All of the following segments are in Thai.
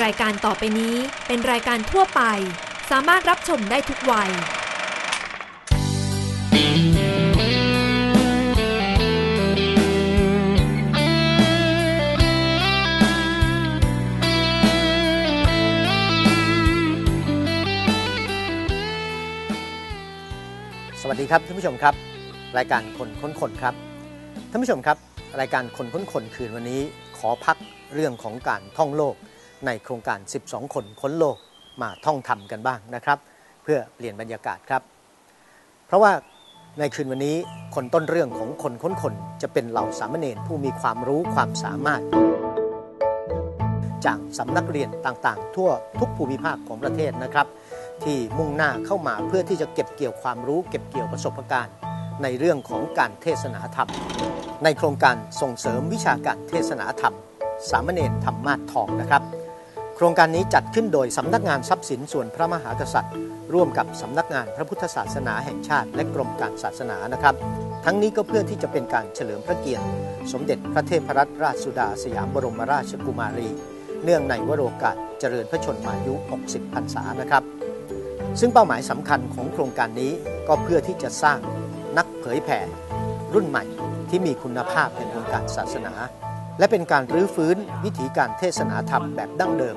รายการต่อไปนี้เป็นรายการทั่วไป สามารถรับชมได้ทุกวัย สวัสดีครับท่านผู้ชมครับ รายการคนค้นคนครับท่านผู้ชมครับ รายการคนค้นคนคืนวันนี้ขอพักเรื่องของการท่องโลก ในโครงการ 12 คนค้นโลกมาท่องทำกันบ้างนะครับ เพื่อเปลี่ยนบรรยากาศครับ เพราะว่าในคืนวันนี้คนต้นเรื่องของคนค้นคนจะเป็นเหล่าสามเณรผู้มีความรู้ความสามารถ จากสำนักเรียนต่างๆ ทั่วทุกภูมิภาคของประเทศนะครับ ที่มุ่งหน้าเข้ามาเพื่อที่จะเก็บเกี่ยวความรู้ เก็บเกี่ยวประสบการณ์ในเรื่องของการเทศนาธรรม ในโครงการส่งเสริมวิชาการเทศนาธรรม สามเณรธรรมาสทองนะครับ โครงการนี้จัดขึ้นโดยสำนักงานทรัพย์สินส่วนพระมหากษัตริย์ ร่วมกับสำนักงานพระพุทธศาสนาแห่งชาติ และกรมการศาสนานะครับ ทั้งนี้ก็เพื่อที่จะเป็นการเฉลิมพระเกียรติ สมเด็จพระเทพรัตนราชสุดาสยามบรมราชกุมารี เนื่องในวโรกาสเจริญพระชนมายุ 60 พรรษานะครับ ซึ่งเป้าหมายสำคัญของโครงการนี้ก็เพื่อที่จะสร้างนักเผยแผ่รุ่นใหม่ที่มีคุณภาพในวงการศาสนา และเป็นการรื้อฟื้นวิถีการเทศนาธรรมแบบดั้งเดิม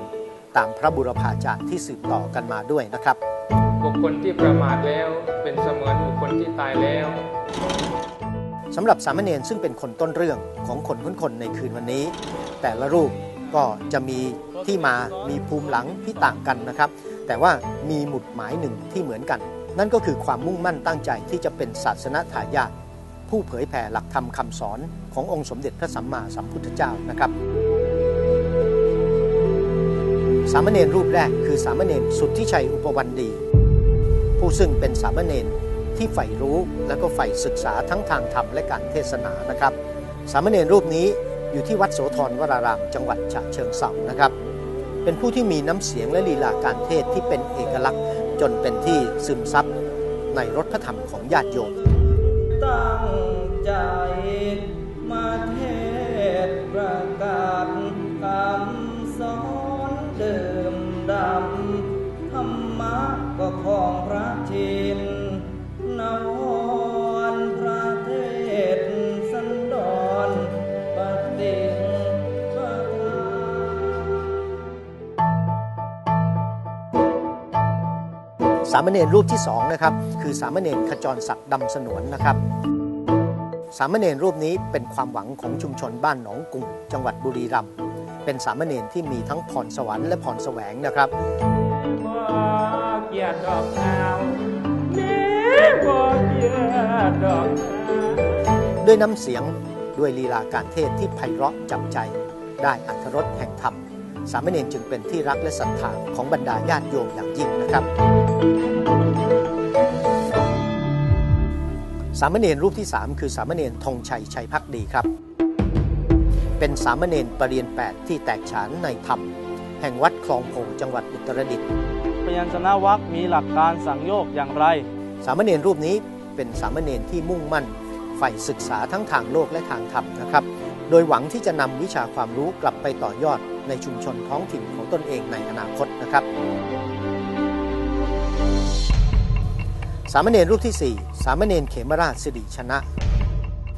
ตามพระบุรพาจารย์ที่สืบต่อกันมาด้วยนะครับ บุคคลที่ประมาทแล้วเป็นเสมือนบุคคลที่ตายแล้วสำหรับสามเณรซึ่งเป็นคนต้นเรื่องของคนค้นคนในคืนวันนี้ แต่ละรูปก็จะมีที่มามีภูมิหลังที่ต่างกันนะครับ แต่ว่ามีหมุดหมายหนึ่งที่เหมือนกัน นั่นก็คือความมุ่งมั่นตั้งใจที่จะเป็นศาสนทายาทผู้เผยแผ่หลักธรรมคำสอนขององค์สมเด็จพระสัมมาสัมพุทธเจ้านะครับ สามเณรรูปแรกคือสามเณรสุทธิชัยอุปวันดี ผู้ซึ่งเป็นสามเณรที่ใฝ่รู้และก็ใฝ่ศึกษาทั้งทางธรรมและการเทศนานะครับ สามเณรรูปนี้อยู่ที่วัดโสธรวราราม จังหวัดฉะเชิงเทรานะครับ เป็นผู้ที่มีน้ำเสียงและลีลาการเทศที่เป็นเอกลักษณ์จนเป็นที่ซึมซับในรถพระธรรมของญาติโยมตั้งใจมาเทศประกาศคำามเณรรูปที่สองนะครับคือสามเณรขจรศักดิ์ดำสนวนนะครับสามเณรรูปนี้เป็นความหวังของชุมชนบ้านหนองกุ่งจังหวัดบุรีรัมย์เป็นสามเณรที่มีทั้งพรสวรรค์และพรแสวงนะครับด้วยน้ำเสียงด้วยลีลาการเทศที่ไพเราะจับใจ ได้อัธรสแห่งธรรม สามเณรจึงเป็นที่รักและศรัทธาของบรรดาญาติโยมอย่างยิ่งนะครับ สามเณรรูปที่ 3 คือสามเณรธงชัยชัยพักดีครับ เป็นสามเณรปรริญญาแปดที่แตกฉานในธรรม แห่งวัดคลองโพจังหวัดอุตรดิตถ์พยัญชนะวรรคมีหลักการสั่งโยกอย่างไร สามเณรรูปนี้เป็นสามเณรที่มุ่งมั่นใฝ่ศึกษาทั้งทางโลกและทางธรรมนะครับ โดยหวังที่จะนำวิชาความรู้กลับไปต่อยอด ในชุมชนท้องถิ่นของตนเองในอนาคตนะครับ สามเณรรูปที่ 4 สามเณรเขมราชสิริชนะ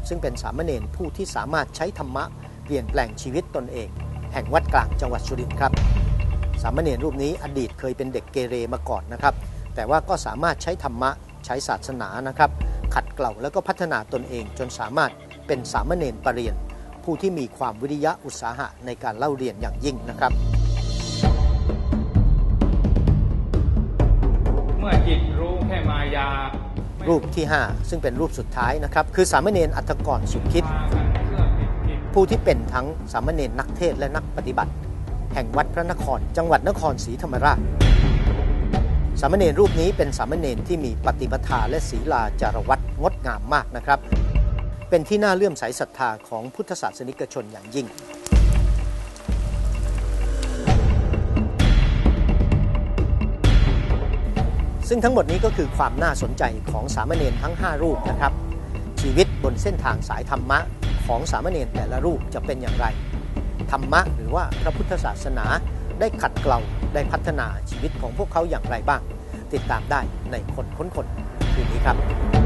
ซึ่งเป็นสามเณรผู้ที่สามารถใช้ธรรมะเปลี่ยนแปลงชีวิตตนเอง แห่งวัดกลางจังหวัดสุรินทร์ครับ สามเณรรูปนี้อดีตเคยเป็นเด็กเกเรมาก่อนนะครับ แต่ว่าก็สามารถใช้ธรรมะใช้ศาสนานะครับ ขัดเกลาแล้วก็พัฒนาตนเองจนสามารถเป็นสามเณรปรริญญา ผู้ที่มีความวิริยะอุตสาหะในการเล่าเรียนอย่างยิ่งนะครับ เมื่อจิตรู้แค่มายา รูปที่ 5 ซึ่งเป็นรูปสุดท้ายนะครับ คือสามเณรอัตกรสุขคิดพากันเพื่อผิดผิด ผู้ที่เป็นทั้งสามเณรนักเทศน์และนักปฏิบัติ แห่งวัดพระนคร จังหวัดนครศรีธรรมราชสามเณรรูปนี้เป็นสามเณรที่มีปฏิปทาและศีลาจารวัตงดงามมากนะครับ เป็นที่น่าเลื่อมใสศรัทธาของพุทธศาสนิกชนอย่างยิ่ง ซึ่งทั้งหมดนี้ก็คือความน่าสนใจของสามเณรทั้ง 5 รูปนะครับ ชีวิตบนเส้นทางสายธรรมะของสามเณรแต่ละรูปจะเป็นอย่างไร ธรรมะหรือว่าพระพุทธศาสนาได้ขัดเกลาได้พัฒนาชีวิตของพวกเขาอย่างไรบ้าง ติดตามได้ในคนค้นคนคืนนี้ครับ